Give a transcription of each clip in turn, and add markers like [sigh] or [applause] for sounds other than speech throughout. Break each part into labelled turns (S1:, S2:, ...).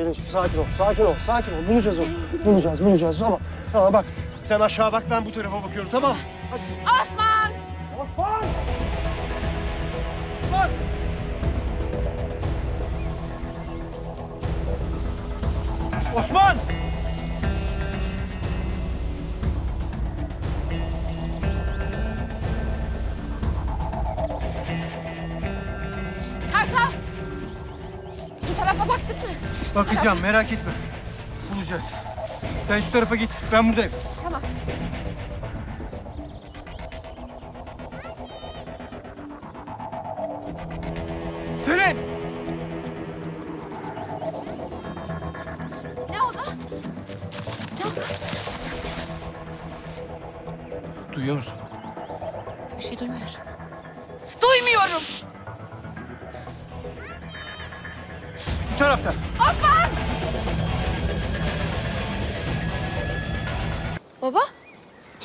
S1: Osman?
S2: Selin sakin ol, sakin ol, sakin ol. Bulacağız onu. Bulacağız, bulacağız ama... Ama bak, sen aşağı bak, ben bu tarafa bakıyorum, tamam mı?
S1: Osman!
S2: Osman!
S3: Bakacağım merak etme. Bulacağız. Sen şu tarafa git. Ben buradayım.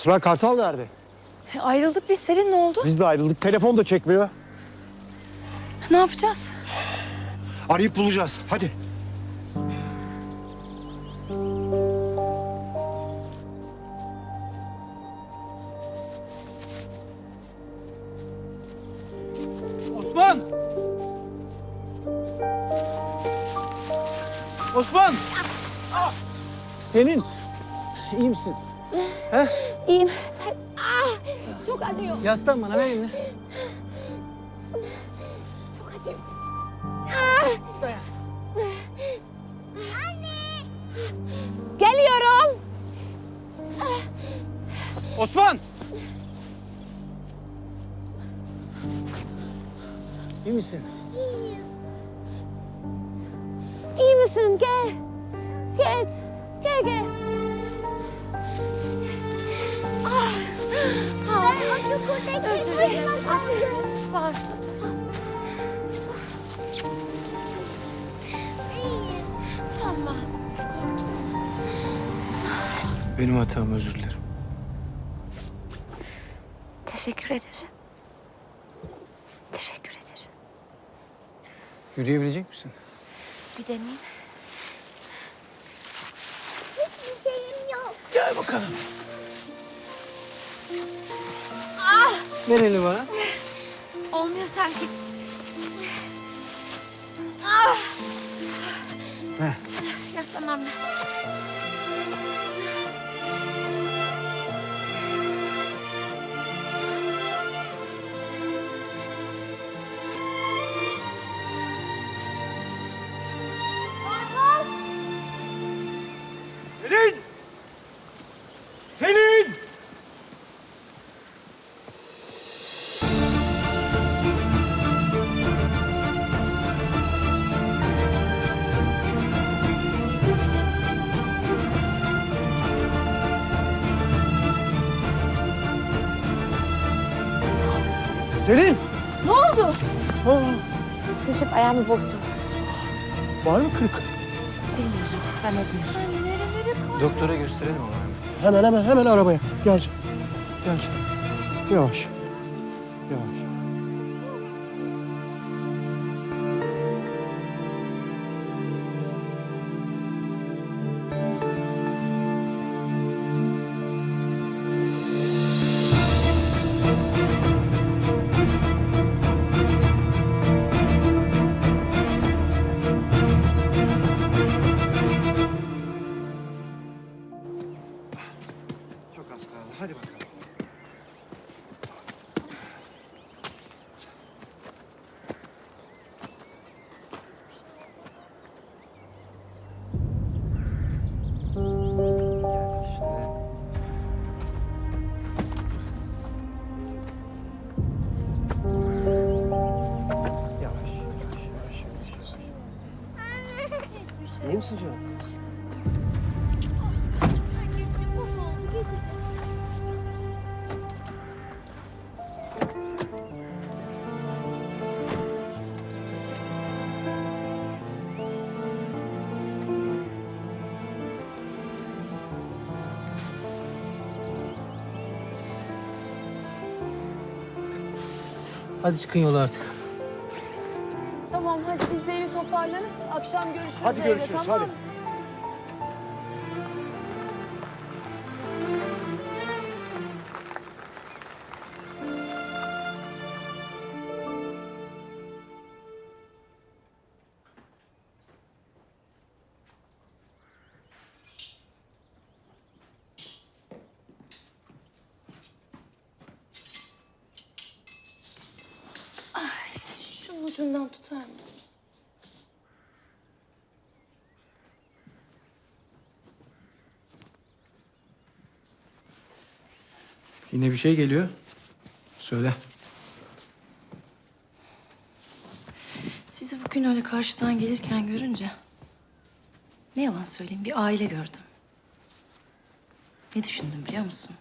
S2: Sıra Kartal nerede?
S4: e, ayrıldık biz. Selin ne oldu?
S2: Biz de ayrıldık, telefon da çekmiyor.
S4: Ne yapacağız?
S2: Arayıp bulacağız, hadi.
S3: Osman! Osman! Senin. iyi misin?
S1: İyiyim.
S3: Yaslan bana ver.
S1: Tamam. Korktum.
S3: Benim hatam özür dilerim.
S1: Teşekkür ederim. Teşekkür ederim.
S3: Yürüyebilecek misin?
S1: Bir deneyeyim.
S5: Hiçbir şeyim yok.
S3: Gel bakalım. Ver elini bana.
S1: Olmuyor sanki. Ah!
S3: Ver.
S1: Yaslanmam
S2: Selin!
S4: Ne oldu?
S2: Aa,
S1: Düşüp ayağımı burktum.
S2: var mı kırık?
S3: Doktora gösterelim ama.
S2: Hemen hemen hemen arabaya. Gel. Gel. Yavaş. Yavaş. Hadi bakalım.
S3: Hadi çıkın yola artık.
S4: Tamam hadi biz de evi toparlarız. Akşam görüşürüz
S2: Hadi
S4: evde,
S2: görüşürüz,
S4: tamam
S2: hadi.
S4: mı? Tutar mısın?
S3: Yine bir şey geliyor. Söyle.
S4: Sizi bugün öyle karşıdan gelirken görünce... Ne yalan söyleyeyim bir aile gördüm. Ne düşündüm biliyor musun?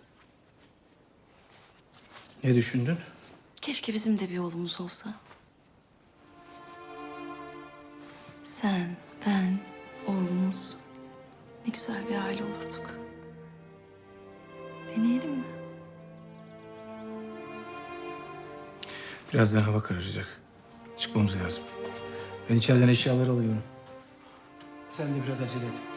S3: Ne düşündün?
S4: Keşke bizim de bir oğlumuz olsa. Sen, ben, oğlumuz. Ne güzel bir aile olurduk. Deneyelim mi?
S3: Birazdan hava kararacak. Çıkmamız lazım. Ben içeriden eşyaları alıyorum. Sen de biraz acele et.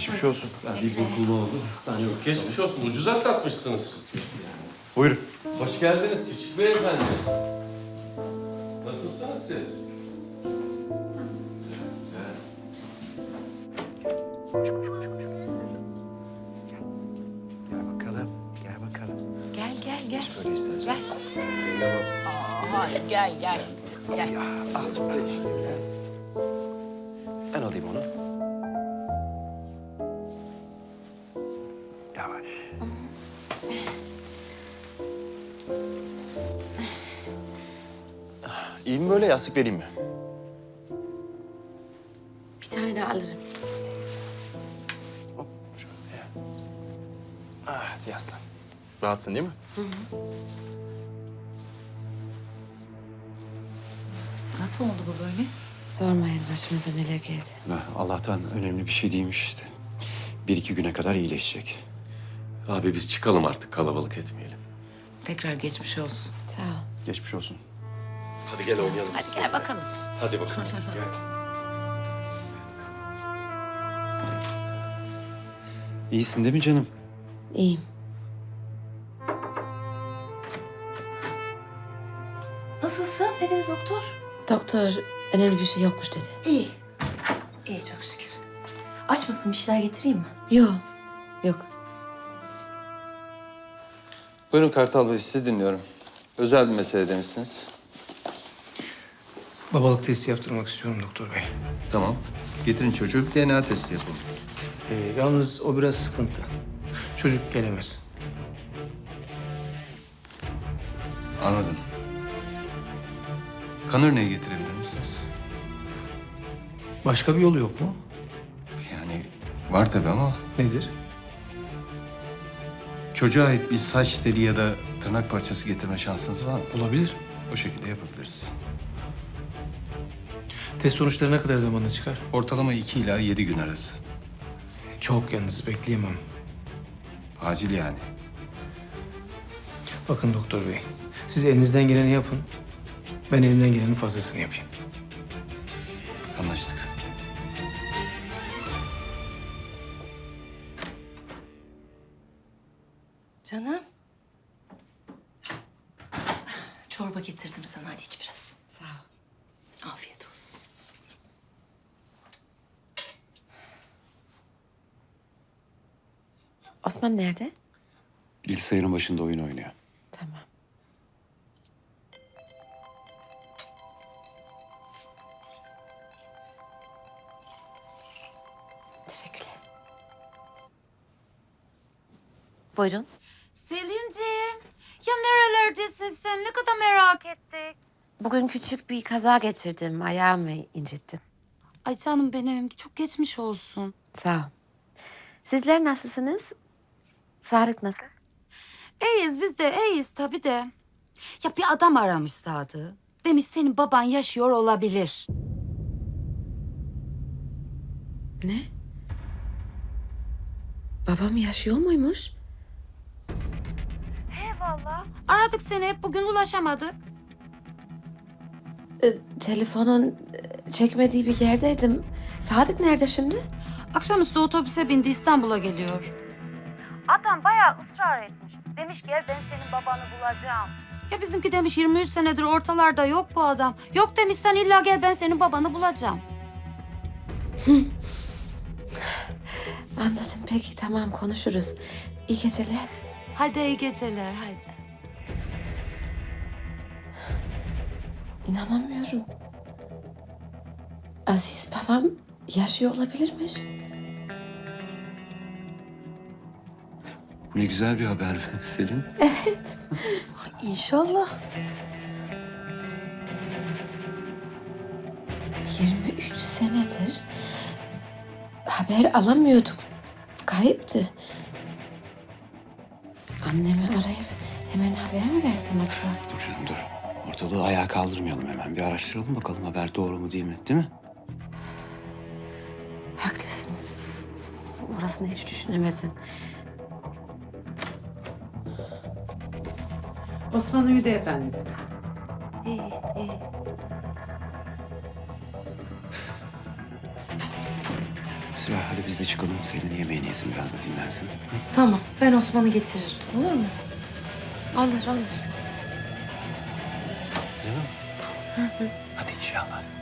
S6: Geçmiş olsun.
S2: Bir burkulma oldu.
S7: Çok geçmiş olsun. Ucuz atlatmışsınız.
S2: Buyurun.
S7: Hoş geldiniz küçük beyefendi. Nasılsınız siz? Güzel.
S2: Gel bakalım. Gel bakalım.
S6: Gel gel gel.
S2: Böyle istersen.
S6: Gel. Hayır gel gel. Gel.
S2: Al işte. Ben alayım onu.
S8: Yastık vereyim mi?
S1: Bir tane daha alırım.
S8: Hop şöyle. Ah hadi yaslan. Rahatsın değil mi?
S4: Nasıl oldu bu böyle?
S1: Sormayın başımıza neler geldi.
S9: Ha, Allah'tan önemli bir şey değilmiş işte. Bir iki güne kadar iyileşecek.
S7: Abi biz çıkalım artık kalabalık etmeyelim.
S4: Tekrar geçmiş olsun.
S1: Sağ ol.
S8: Geçmiş olsun.
S7: Hadi gel oynayalım.
S1: Hadi gel bakalım.
S7: Hadi bakalım. [laughs]
S9: İyisin değil mi canım?
S1: İyiyim.
S4: Nasılsın? Ne dedi doktor?
S1: Doktor önemli bir şey yokmuş dedi.
S4: İyi. İyi çok şükür. Aç mısın? Bir şeyler getireyim mi?
S1: Yok. Yok.
S10: Buyurun Kartal Bey, sizi dinliyorum. Özel bir mesele demişsiniz.
S3: Babalık testi yaptırmak istiyorum doktor bey.
S10: Tamam. Getirin çocuğu, bir DNA testi yapalım.
S3: Ee, yalnız o biraz sıkıntı. Çocuk gelemez.
S10: Anladım. Kan örneği getirebilir misiniz?
S3: Başka bir yolu yok mu?
S10: Yani var tabii ama
S3: Nedir?
S10: çocuğa ait bir saç teli ya da tırnak parçası getirme şansınız var mı?
S3: Olabilir.
S10: O şekilde yapabiliriz.
S3: Test sonuçları ne kadar zamanda çıkar?
S10: Ortalama iki ila yedi gün arası.
S3: Çok yalnız bekleyemem.
S10: Acil yani.
S3: Bakın doktor bey. Siz elinizden geleni yapın. Ben elimden gelenin fazlasını yapayım.
S10: Anlaştık.
S1: Osman nerede?
S9: Bilgisayarın başında oyun oynuyor.
S1: Tamam. Teşekkürler. Buyurun.
S11: Selin'ciğim, ya nerelerdesin sen? Ne kadar merak ettik.
S1: Bugün küçük bir kaza geçirdim. Ayağımı incittim.
S11: Ay canım benim çok geçmiş olsun.
S1: Sağ ol. Sizler nasılsınız? Sadık nasıl?
S11: İyiyiz biz de iyiyiz tabii de. Ya bir adam aramış Sadık'ı. Demiş senin baban yaşıyor olabilir.
S1: Ne? Babam yaşıyor muymuş?
S11: Eyvallah. Aradık seni hep bugün ulaşamadık.
S1: Ee, telefonun e, çekmediği bir yerdeydim. Sadık nerede şimdi?
S11: Akşamüstü otobüse bindi İstanbul'a geliyor. Adam bayağı ısrar etmiş. Demiş gel ben senin babanı bulacağım. Ya bizimki demiş 23 senedir ortalarda yok bu adam. Yok demiş sen illa gel ben senin babanı bulacağım. [laughs]
S1: Anladım peki tamam konuşuruz. İyi geceler.
S11: Hadi iyi geceler hadi.
S1: İnanamıyorum. Aziz babam yaşıyor olabilirmiş.
S9: Ne güzel bir haber [laughs] Selin.
S1: Evet.
S4: İnşallah.
S1: 23 senedir haber alamıyorduk. Kayıptı. Annemi arayıp hemen haber mi versem acaba?
S9: Dur canım dur. Ortalığı ayağa kaldırmayalım hemen. Bir araştıralım bakalım haber doğru mu değil mi? Değil mi?
S1: Haklısın. Orasını hiç düşünemedim.
S12: Osman uyudu efendim.
S1: İyi, iyi.
S9: Sıra hadi biz de çıkalım. Selin yemeğini yesin biraz da dinlensin.
S4: Tamam ben Osman'ı getiririm. Olur mu?
S1: Olur.
S9: Hadi inşallah.
S1: Hadi inşallah.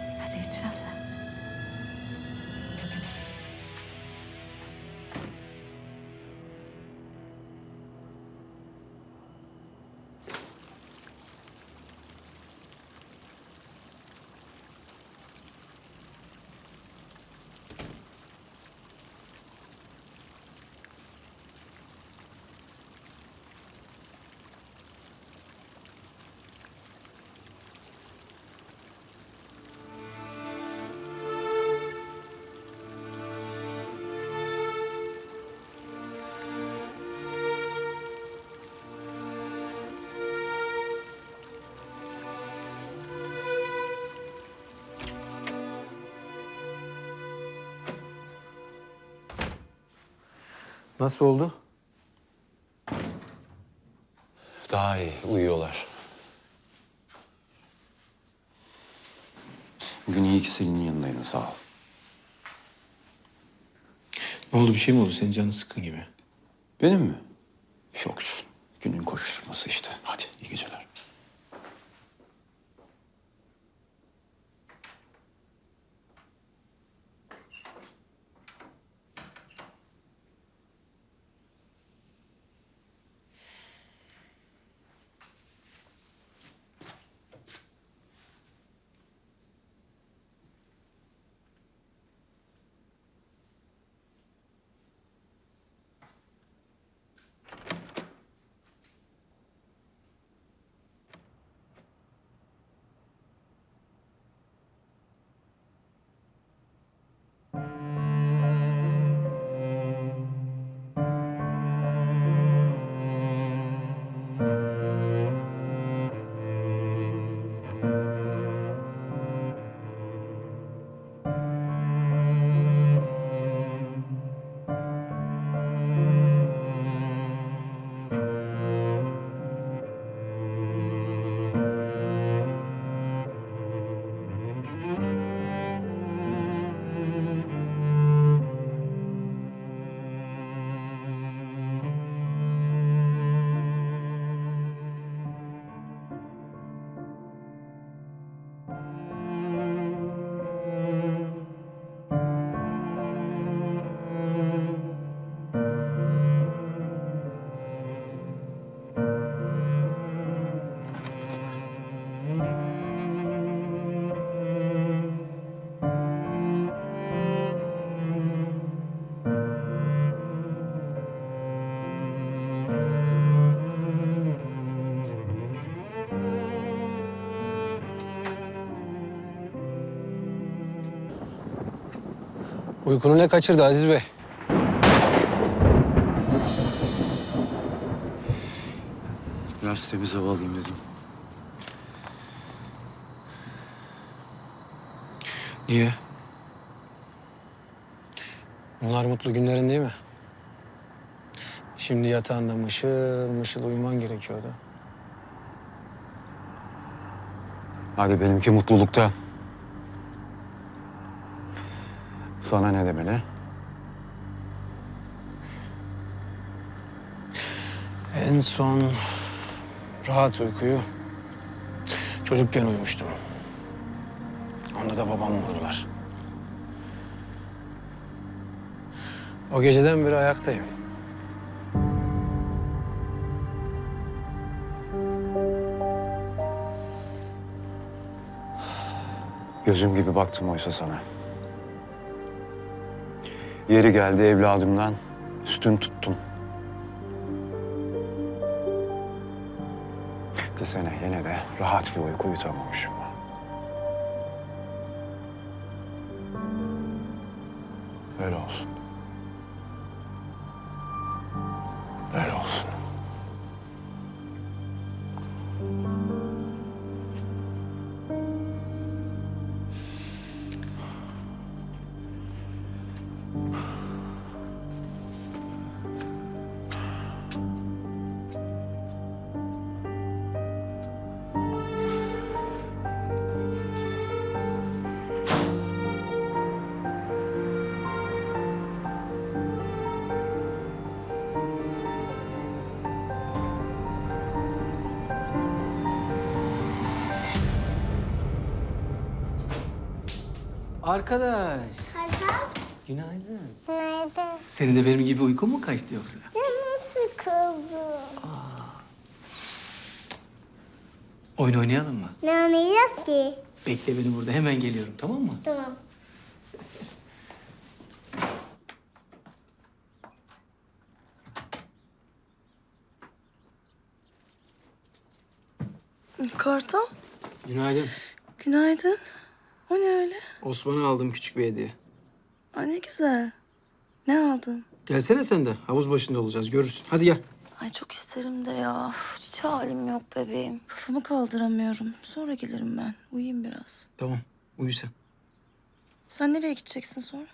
S3: Nasıl oldu?
S9: Daha iyi. Uyuyorlar. Bugün iyi ki Selin'in yanındaydın. Sağ ol.
S3: Ne oldu bir şey mi oldu? Senin canın sıkkın gibi.
S9: Benim mi? Yok. Günün koşturması işte. Hadi iyi geceler.
S3: Uykunu ne kaçırdı Aziz Bey?
S9: Biraz temiz hava alayım dedim.
S3: Niye? Bunlar mutlu günlerin değil mi? Şimdi yatağında mışıl mışıl uyuman gerekiyordu.
S9: Hadi benimki mutlulukta. Sana ne demeli?
S3: En son rahat uykuyu çocukken uyumuştum. Onda da babam vurdular. O geceden beri ayaktayım.
S9: Gözüm gibi baktım oysa sana. Yeri geldi evladımdan üstün tuttum. Desene yine de rahat bir uyku uyutamamışım. Öyle olsun.
S3: Arkadaş,
S5: Kartal.
S3: günaydın.
S5: Nerede?
S3: Senin de benim gibi uykun mu kaçtı yoksa?
S5: Canım sıkıldı.
S3: Oyun oynayalım mı?
S5: Ne oynayacağız ki?
S3: Bekle beni burada, hemen geliyorum tamam mı?
S5: Tamam.
S4: Kartal,
S3: Günaydın.
S4: günaydın. O ne öyle?
S3: Osman'a aldım küçük bir hediye.
S4: Ay ne güzel. Ne aldın?
S3: Gelsene sen de, havuz başında olacağız, görürsün. Hadi gel.
S4: Ay çok isterim de ya. Üf, Hiç halim yok bebeğim. Kafamı kaldıramıyorum. Sonra gelirim ben. Uyuyayım biraz.
S3: Tamam, uyu sen.
S4: Sen nereye gideceksin sonra?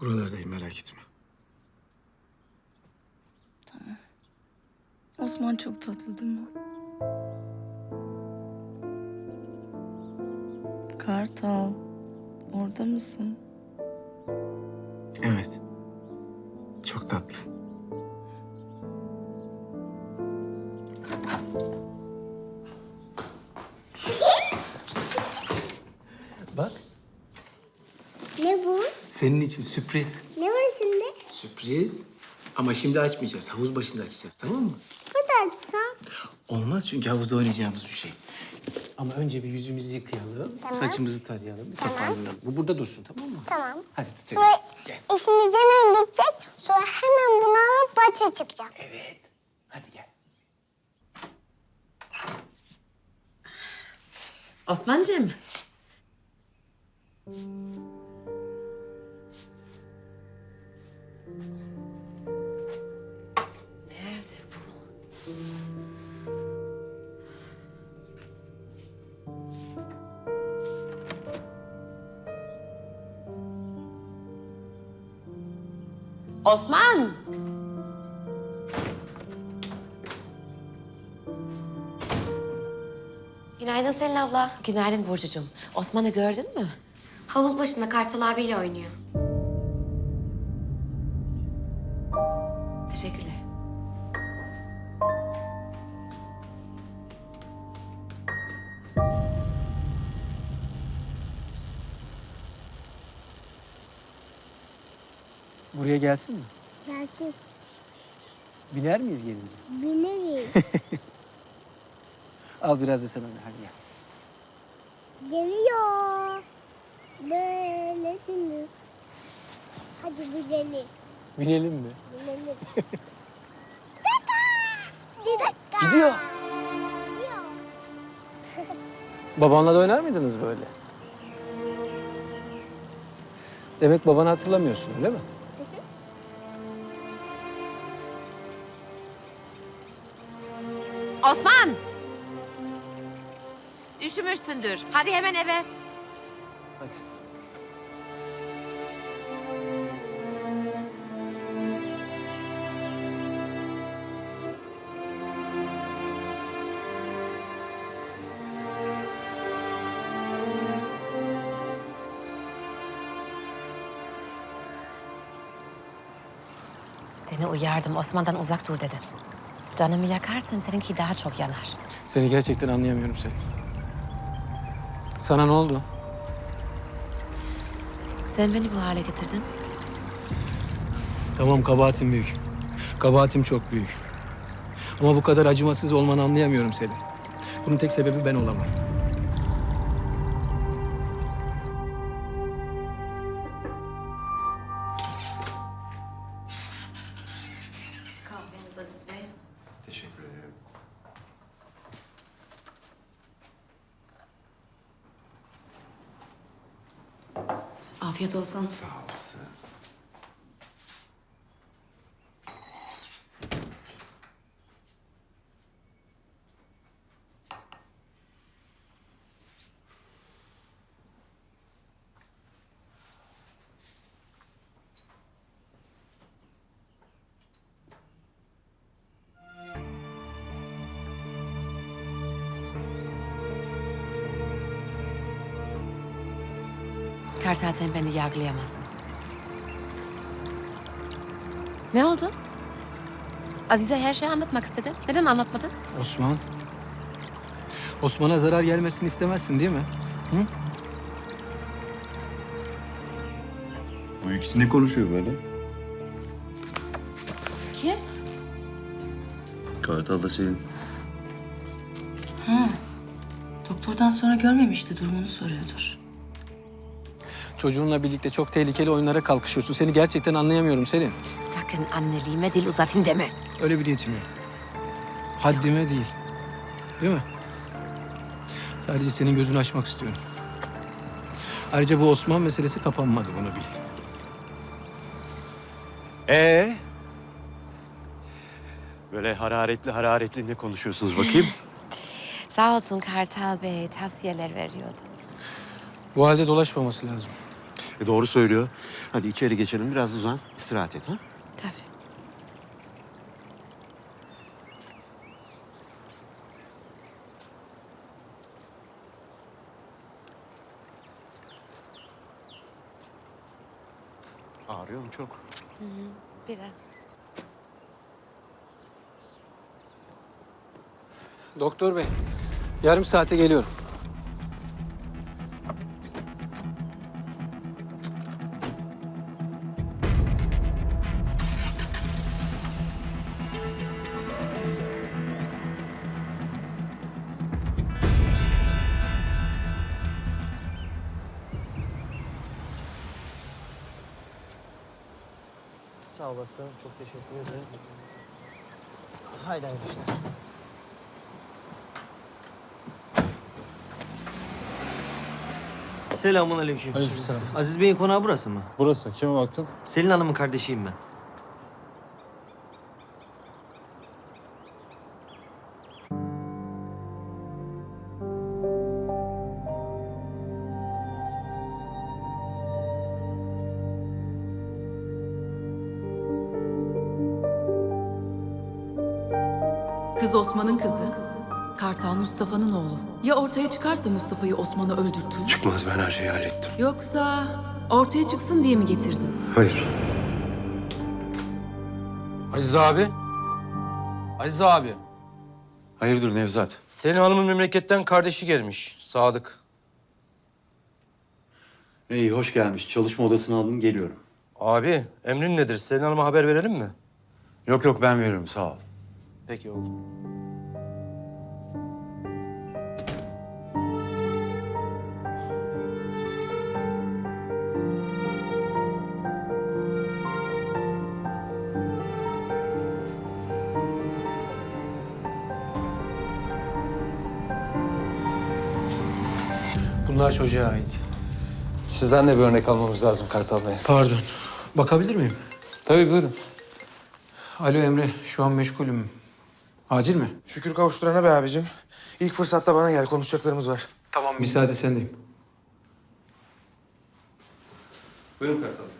S3: Buralardayım, merak etme.
S4: Osman çok tatlı değil mi? Kartal, orada mısın?
S3: Evet. Çok tatlı. Bak,
S5: Ne bu?
S3: senin için sürpriz.
S5: Ne var şimdi?
S3: Sürpriz. Ama şimdi açmayacağız. Havuz başında açacağız, tamam mı?
S5: Burada açsam.
S3: Olmaz çünkü havuzda oynayacağımız bir şey. Ama önce bir yüzümüzü yıkayalım,
S5: Tamam.
S3: saçımızı tarayalım, bir toparlanalım. Bu burada dursun, tamam mı?
S5: Tamam.
S3: Hadi tutalım.
S5: Sonra
S3: Gel.
S5: işimiz hemen bitecek. Sonra hemen bunu alıp bahçeye çıkacağız.
S3: Evet. Hadi gel.
S1: Osman'cığım. Osman!
S12: Günaydın Selin abla.
S1: Günaydın Burcucuğum. Osman'ı gördün mü?
S12: Havuz başında Kartal abiyle oynuyor.
S3: Gelsin mi?
S5: Gelsin.
S3: Biner miyiz gelince?
S5: Bineriz. [laughs]
S3: Al biraz da sen oyna hadi gel.
S5: Geliyor. Böyle dümdüz. Hadi binelim.
S3: Binelim mi?
S5: Binelim. [laughs] Bir dakika.
S3: Gidiyor.
S5: Gidiyor.
S3: Babanla da oynar mıydınız böyle? Demek babanı hatırlamıyorsun öyle mi?
S1: Osman! Üşümüşsündür. Hadi hemen eve.
S3: Hadi.
S1: Seni uyardım. Osman'dan uzak dur dedim. Canımı yakarsan seninki daha çok yanar.
S3: Seni gerçekten anlayamıyorum Selin. Sana ne oldu?
S1: Sen beni bu hale getirdin.
S3: Tamam kabahatim büyük. Kabahatim çok büyük. Ama bu kadar acımasız olmanı anlayamıyorum Selin. Bunun tek sebebi ben olamam.
S1: Kartal sen beni yargılayamazsın. Ne oldu? Azize her şeyi anlatmak istedi. Neden anlatmadın?
S3: Osman. Osman'a zarar gelmesini istemezsin değil mi? Hı?
S9: Bu ikisi ne konuşuyor böyle?
S4: Kim?
S9: Kartal da senin.
S4: Ha. Doktordan sonra görmemişti durumunu soruyordur.
S3: Çocuğunla birlikte çok tehlikeli oyunlara kalkışıyorsun. Seni gerçekten anlayamıyorum Selin.
S1: Sakın anneliğime dil uzatayım deme.
S3: Öyle bir niyetim yok. Haddime değil. Değil mi? Sadece senin gözünü açmak istiyorum. Ayrıca bu Osman meselesi kapanmadı bunu bil.
S2: Ee? Böyle hararetli hararetli ne konuşuyorsunuz bakayım?
S1: Sağ olsun Kartal Bey tavsiyeler veriyordu.
S3: Bu halde dolaşmaması lazım.
S2: E doğru söylüyor. Hadi içeri geçelim biraz uzan. istirahat et ha.
S1: Tabii.
S2: Ağrıyor mu çok?
S1: Biraz.
S3: Doktor bey, yarım saate geliyorum.
S2: Sağ olasın. Çok teşekkür ederim. Haydi işler.
S13: Selamun aleyküm.
S3: Aleykümselam.
S13: Aziz Bey'in konağı burası mı?
S9: Burası. Kime baktın?
S13: Selin Hanım'ın kardeşiyim ben.
S6: Osman'ın kızı. Kartal Mustafa'nın oğlu. Ya ortaya çıkarsa Mustafa'yı Osman'a öldürttün?
S7: Çıkmaz ben her şeyi hallettim.
S6: Yoksa ortaya çıksın diye mi getirdin?
S7: Hayır.
S8: Aziz abi. Aziz abi.
S9: Hayırdır Nevzat?
S8: Selin Hanım'ın memleketten kardeşi gelmiş. Sadık.
S9: İyi hoş gelmiş. Çalışma odasını alın geliyorum.
S8: Abi emrin nedir? Selin Hanım'a haber verelim mi?
S9: Yok yok ben veririm sağ ol.
S8: Peki oldu.
S3: Bunlar çocuğa ait.
S10: Sizden de bir örnek almamız lazım Kartal Bey.
S3: Pardon. Bakabilir miyim?
S10: Tabii buyurun.
S3: Alo Emre, şu an meşgulüm. Acil mi?
S14: Şükür kavuşturana be abicim. İlk fırsatta bana gel konuşacaklarımız var.
S3: Tamam. Müsaade sendeyim.
S15: Buyurun Kartal Bey.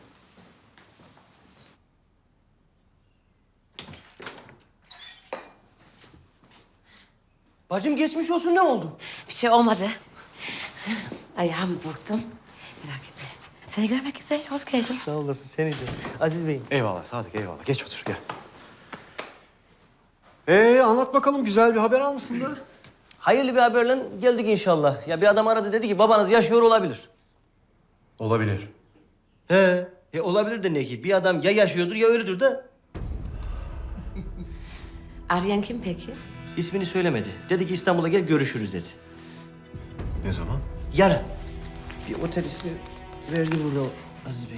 S13: Bacım geçmiş olsun ne oldu?
S1: Bir şey olmadı. Ayağımı burktum. Merak etme. Seni görmek güzel. Hoş geldin.
S13: Sağ olasın seni de. Aziz Bey'im.
S14: Eyvallah Sadık eyvallah. Geç otur gel. Ee anlat bakalım güzel bir haber almışsın da.
S13: Hayırlı bir haberle geldik inşallah. Ya bir adam aradı dedi ki babanız yaşıyor olabilir.
S14: Olabilir.
S13: He. E olabilir de ne ki? Bir adam ya yaşıyordur ya ölüdür de. [laughs]
S1: Arayan kim peki?
S13: İsmini söylemedi. Dedi ki İstanbul'a gel görüşürüz dedi.
S14: Ne zaman?
S13: Yarın. Bir otel ismi verdi burada Aziz Bey.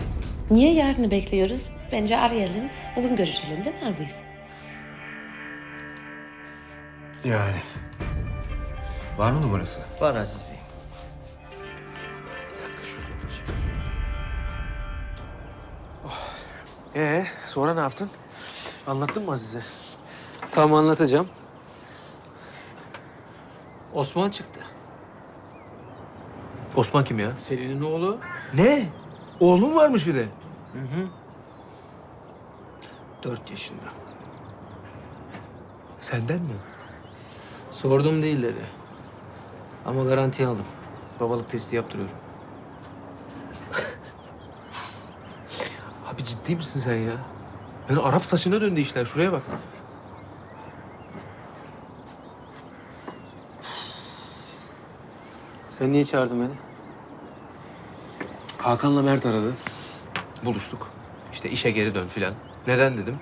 S1: Niye yarını bekliyoruz? Bence arayalım. Bugün görüşelim değil mi Aziz?
S14: Yani. Var mı numarası?
S13: Var Aziz Bey. Bir dakika şurada olacak.
S14: Ee sonra ne yaptın? Anlattın mı Azize?
S3: Tamam anlatacağım. Osman çıktı.
S14: Osman kim ya?
S3: Selin'in oğlu.
S14: Ne? Oğlum varmış bir de.
S3: Dört yaşında.
S14: Senden mi?
S3: Sordum değil dedi. Ama garantiye aldım. Babalık testi yaptırıyorum. [laughs]
S14: Abi ciddi misin sen ya? Yani Arap saçına döndü işler. Şuraya bak.
S3: Sen niye çağırdın beni?
S14: Hakan'la Mert aradı. Buluştuk. İşte işe geri dön filan. Neden dedim.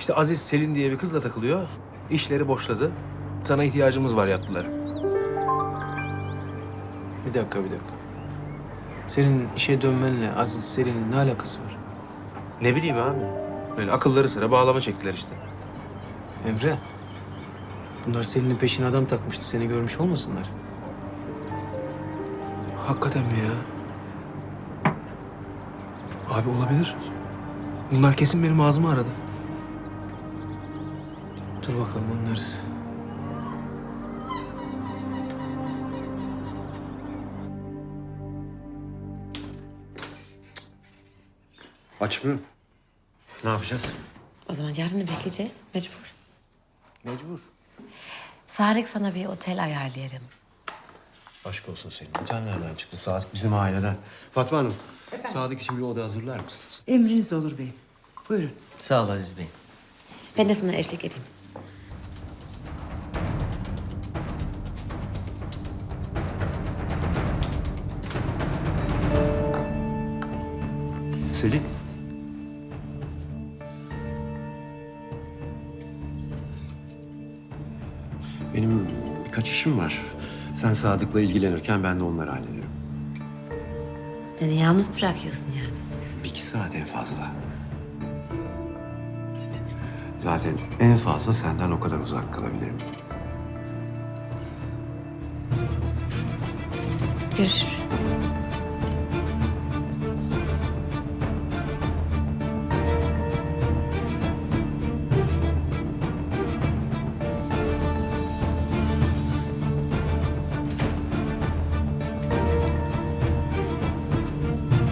S14: İşte Aziz Selin diye bir kızla takılıyor. İşleri boşladı. Sana ihtiyacımız var yaptılar.
S3: Bir dakika, bir dakika. Senin işe dönmenle Aziz Selin'in ne alakası var?
S14: Ne bileyim abi. Böyle akılları sıra bağlama çektiler işte.
S3: Emre, bunlar Selin'in peşine adam takmıştı. Seni görmüş olmasınlar.
S14: Hakikaten mi ya? Abi olabilir. Bunlar kesin benim ağzımı aradı.
S3: Dur bakalım anlarız.
S9: Açmıyor. Ne yapacağız?
S1: O zaman yarını bekleyeceğiz. Mecbur.
S9: Mecbur.
S1: Sadık sana bir otel ayarlayalım.
S9: Aşk olsun senin. Otel nereden çıktı? Sadık bizim aileden. Fatma Hanım, Sadık için bir oda hazırlar mısınız?
S4: Emriniz olur beyim. Buyurun.
S13: Sağ ol Aziz Bey.
S1: Ben de sana eşlik edeyim.
S9: Selin. Benim birkaç işim var. Sen Sadık'la ilgilenirken ben de onları hallederim.
S1: Beni yalnız bırakıyorsun yani.
S9: Bir iki saat en fazla. Zaten en fazla senden o kadar uzak kalabilirim.
S1: Görüşürüz.